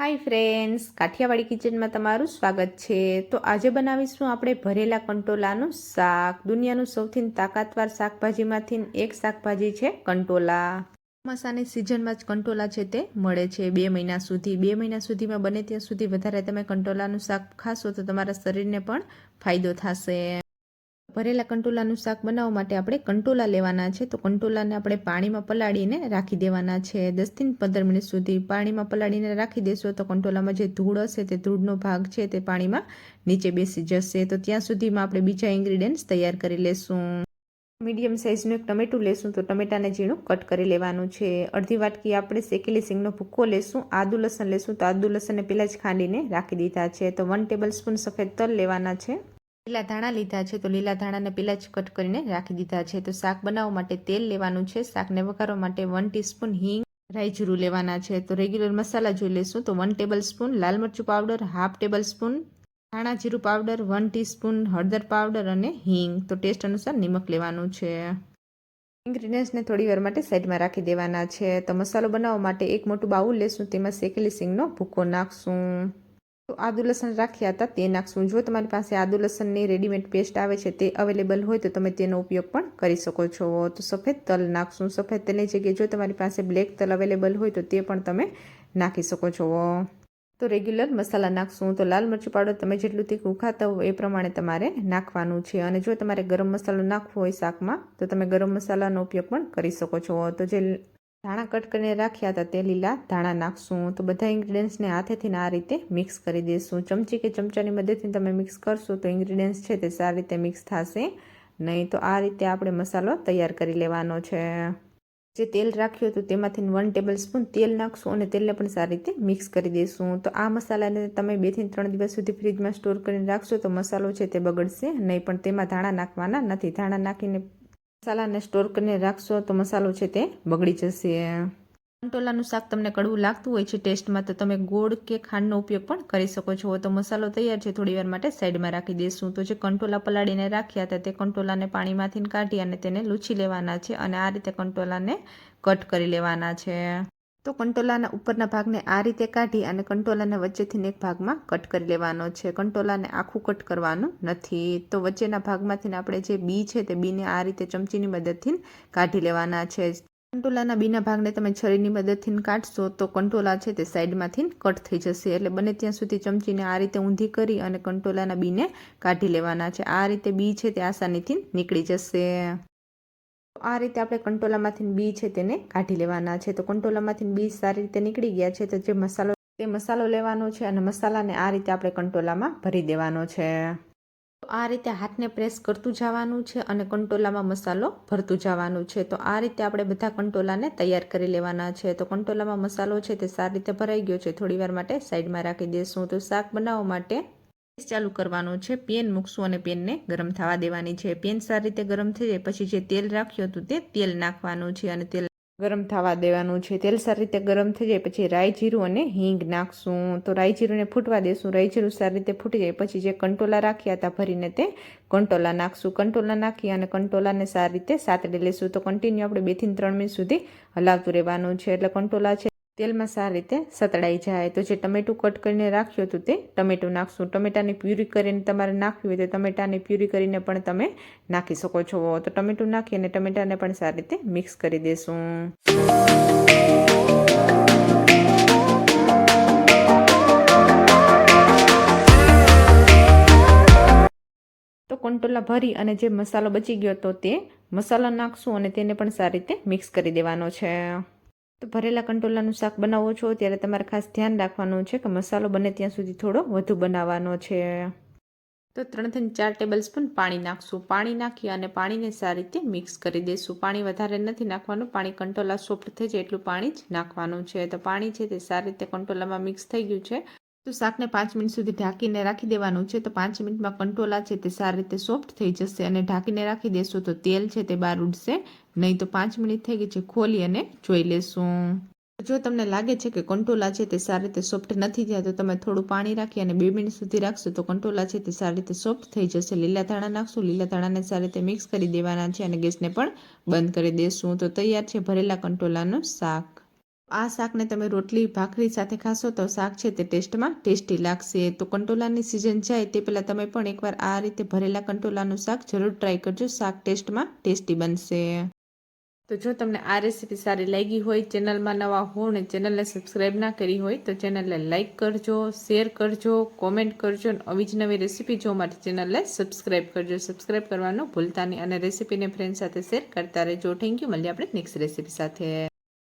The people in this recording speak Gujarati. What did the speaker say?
હાય ફ્રેન્ડ્સ કાઠિયાવાડી કિચનમાં તમારું સ્વાગત છે. તો આજે બનાવીશું આપણે ભરેલા કંટોલાનું શાક. દુનિયાનું સૌથી તાકાતવાર શાકભાજીમાંથી એક શાકભાજી છે કંટોલા. ચોમાસાની સિઝનમાં જ કંટોલા છે તે મળે છે બે મહિના સુધી. બે મહિના સુધીમાં બને ત્યાં સુધી વધારે તમે કંટોલાનું શાક ખાશો તો તમારા શરીરને પણ ફાયદો થશે. ભરેલા કંટોલાનું શાક બનાવવા માટે આપણે કંટોલા લેવાના છે. તો કંટોલાને આપણે પાણીમાં પલાળીને રાખી દેવાના છે. દસથી પંદર મિનિટ સુધી પાણીમાં પલાળીને રાખી દેશો તો કંટોલામાં જે ધૂળ હશે તે ધૂળનો ભાગ છે તે પાણીમાં નીચે બેસી જશે. તો ત્યાં સુધીમાં આપણે બીજા ઇન્ગ્રીડિયન્ટ્સ તૈયાર કરી લેશું. મીડિયમ સાઇઝનું એક ટમેટું લેશું. તો ટમેટાને ઝીણું કટ કરી લેવાનું છે. અડધી વાટકી આપણે શેકેલી સિંગનો ભૂક્કો લેશું. આદુ લસણ લેશું. તો આદુ લસણને પહેલાં જ ખાંડીને રાખી દીધા છે. તો વન ટેબલ સ્પૂન સફેદ તલ લેવાના છે. લીલા ધાણા લીધા છે, તો લીલા ધાણાને પહેલાં જ કટ કરીને રાખી દીધા છે. તો શાક બનાવવા માટે તેલ લેવાનું છે. શાકને વઘારવા માટે વન ટીસ્પૂન હિંગ, રાઈ જીરું લેવાના છે. તો રેગ્યુલર મસાલા જોઈ લેશું તો વન ટેબલ સ્પૂન લાલ મરચું પાવડર હાફ ટેબલ સ્પૂન ધાણા જીરું પાવડર વન ટીસ્પૂન હળદર પાવડર અને હિંગ. તો ટેસ્ટ અનુસાર નિમક લેવાનું છે. ઇન્ગ્રીડિયન્ટ્સને થોડી વાર માટે સાઈડમાં રાખી દેવાના છે. તો મસાલો બનાવવા માટે એક મોટું બાઉલ લેશું. તેમાં શેકેલી સિંગનો ભૂકો નાખશું. તો આદુ લસણ રાખ્યા હતા, તે નાખશું. જો તમારી પાસે આદુ લસણની રેડીમેડ પેસ્ટ આવે છે, તે અવેલેબલ હોય તો તમે તેનો ઉપયોગ પણ કરી શકો છો. તો સફેદ તલ નાખશું. સફેદ તલની જગ્યાએ જો તમારી પાસે બ્લેક તલ અવેલેબલ હોય તો તે પણ તમે નાખી શકો છો. તો રેગ્યુલર મસાલા નાખશું. તો લાલ મરચું પાવડર તમે જેટલું તીખું ખાતા હો એ પ્રમાણે તમારે નાખવાનું છે. અને જો તમારે ગરમ મસાલો નાખવો હોય શાકમાં, તો તમે ગરમ મસાલાનો ઉપયોગ પણ કરી શકો છો. તો જે ધાણા કટ કરીને રાખ્યા હતા તે લીલા ધાણા નાખશું. તો બધા ઇન્ગ્રીડિયન્ટ્સને હાથેથી આ રીતે મિક્સ કરી દઈશું ચમચી કે ચમચાની મદદથી તમે મિક્સ કરશો તો ઇન્ગ્રીડિયન્ટ્સ છે તે સારી રીતે મિક્સ થશે. નહીં તો આ રીતે આપણે મસાલો તૈયાર કરી લેવાનો છે. જે તેલ રાખ્યું હતું તેમાંથી વન ટેબલ સ્પૂન તેલ નાખશું અને તેલને પણ સારી રીતે મિક્સ કરી દઈશું તો આ મસાલાને તમે બેથી ત્રણ દિવસ સુધી ફ્રીજમાં સ્ટોર કરીને રાખશો તો મસાલો છે તે બગડશે. નહીં પણ તેમાં ધાણા નાખવાના નથી. ધાણા નાખીને મસાલાને સ્ટોર કરીને રાખશો તો મસાલો છે તે બગડી જશે. કંટોલાનું શાક તમને કડવું લાગતું હોય છે ટેસ્ટમાં, તો તમે ગોળ કે ખાંડનો ઉપયોગ પણ કરી શકો છો. તો મસાલો તૈયાર છે થોડી વાર માટે સાઈડમાં રાખી દઈશું તો જે કંટોલા પલાળીને રાખ્યા હતા, તે કંટોલાને પાણીમાંથી કાઢી અને તેને લૂછી લેવાના છે અને આ રીતે કંટોલાને કટ કરી લેવાના છે. તો કંટોલાના ઉપરના ભાગને આ રીતે કાઢી અને કંટોલાને વચ્ચેથી એક ભાગમાં કટ કરી લેવાનો છે. કંટોલાને આખું કટ કરવાનું નથી. તો વચ્ચેના ભાગમાંથી આપણે જે બી છે તે બીને આ રીતે ચમચીની મદદથી કાઢી લેવાના છે. કંટોલાના બીના ભાગને તમે છરીની મદદથી કાઢશો તો કંટોલા છે તે સાઈડમાંથી કટ થઈ જશે. એટલે બને ત્યાં સુધી ચમચીને આ રીતે ઊંધી કરી અને કંટોલાના બીને કાઢી લેવાના છે. આ રીતે બી છે તે આસાનીથી નીકળી જશે. આ રીતે આપણે કંટોલામાંથી બી છે તેને કાઢી લેવાના છે. તો કંટોલામાંથી બી સારી રીતે નીકળી ગયા છે તો જે મસાલો તે મસાલો લેવાનો છે અને મસાલાને આ રીતે આપણે કંટોલામાં ભરી દેવાનો છે. તો આ રીતે હાથને પ્રેસ કરતું જવાનું છે અને કંટોલામાં મસાલો ભરતું જવાનું છે. તો આ રીતે આપણે બધા કંટોલાને તૈયાર કરી લેવાના છે. તો કંટોલામાં મસાલો છે તે સારી રીતે ભરાઈ ગયો છે. થોડીવાર માટે સાઈડમાં રાખી દઈશું તો શાક બનાવવા માટે ચાલુ કરવાનું છે. પેન મૂકશું અને પેનને ગરમ થવા દેવાની છે. પેન સારી રીતે ગરમ થઈ જાય, પછી જે તેલ રાખ્યું હતું તે તેલ નાખવાનું છે અને તેલ ગરમ થવા દેવાનું છે. તેલ સારી રીતે ગરમ થઈ જાય, પછી રાઈ જીરું અને હિંગ નાખશું. તો રાઈ જીરુંને ફૂટવા દેશું. રાઈ જીરું સારી રીતે ફૂટી જાય, પછી જે કંટોલા રાખ્યા હતા ભરીને તે કંટોલા નાખશું. કંટોલા નાખી અને કંટોલાને સારી રીતે સાતડી લેશું. તો કન્ટિન્યુ આપણે બેથી ત્રણ મિનિટ સુધી હલાવતું રહેવાનું છે. એટલે કંટોલા છે તેલમાં સારી રીતે સતડાઈ જાય. તો જે ટમેટું કટ કરીને રાખ્યું હતું તે ટમેટું નાખશું. ટમેટાની પ્યુરી કરીને તમારે નાખવી હોય તો ટમેટાની પ્યુરી કરીને પણ તમે નાખી શકો છો. તો ટમેટું નાખી અને ટમેટાને પણ સારી રીતે મિક્સ કરી દેશું. તો કંટોલા ભરી અને જે મસાલો બચી ગયો તો તે મસાલો નાખશું અને તેને પણ સારી રીતે મિક્સ કરી દેવાનો છે. તો ભરેલા કંટોલાનું શાક બનાવો છો, ત્યારે તમારે ખાસ ધ્યાન રાખવાનું છે કે મસાલો બને ત્યાં સુધી થોડો વધુ બનાવવાનો છે. તો ત્રણથી ચાર ટેબલ સ્પૂન પાણી નાખશું. પાણી નાખી અને પાણીને સારી રીતે મિક્સ કરી દઈશું. પાણી વધારે નથી નાખવાનું, પાણી કંટોલા સોફ્ટ થઈ જાય એટલું પાણી જ નાખવાનું છે. તો પાણી છે તે સારી રીતે કંટોલામાં મિક્સ થઈ ગયું છે. તો શાકને પાંચ મિનિટ સુધી ઢાંકીને રાખી દેવાનું છે. તો પાંચ મિનિટમાં કંટોલા છે તે સારી રીતે સોફ્ટ થઈ જશે અને ઢાંકીને રાખી દેશું તો તેલ છે તે બહાર ઉડશે. નહીં તો પાંચ મિનિટ થઈ ગઈ છે. ખોલી અને જોઈ લેશું. જો તમને લાગે છે કે કંટોલા છે તે સારી રીતે સોફ્ટ નથી થયા, તો તમે થોડું પાણી રાખી અને બે મિનિટ સુધી રાખશો તો કંટોલા છે તે સારી રીતે સોફ્ટ થઈ જશે. લીલા ધાણા નાખશું. લીલા ધાણાને સારી રીતે મિક્સ કરી દેવાના છે અને ગેસને પણ બંધ કરી દેશું. તો તૈયાર છે ભરેલા કંટોલાનું શાક. આ શાકને તમે રોટલી, ભાખરી સાથે ખાશો તો શાક છે તે ટેસ્ટમાં ટેસ્ટી લાગશે. તો કંટોલાની સિઝન જાય તે પહેલાં તમે પણ એકવાર આ રીતે ભરેલા કંટોલાનું શાક જરૂર ટ્રાય કરજો. શાક ટેસ્ટમાં ટેસ્ટી બનશે. તો જો તમને આ રેસીપી સારી લાગી હોય, ચેનલમાં નવા હો ને ચેનલને સબસ્ક્રાઈબ ના કરી હોય, તો ચેનલને લાઇક કરજો શેર કરજો કોમેન્ટ કરજો અને આવી જ નવી રેસીપી જોવા માટે ચેનલને સબસ્ક્રાઈબ કરજો. સબસ્ક્રાઈબ કરવાનું ભૂલતા નહીં અને રેસીપીને ફ્રેન્ડ સાથે શેર કરતા રહેજો. થેન્ક યુ મળીએ આપણે નેક્સ્ટ રેસીપી સાથે.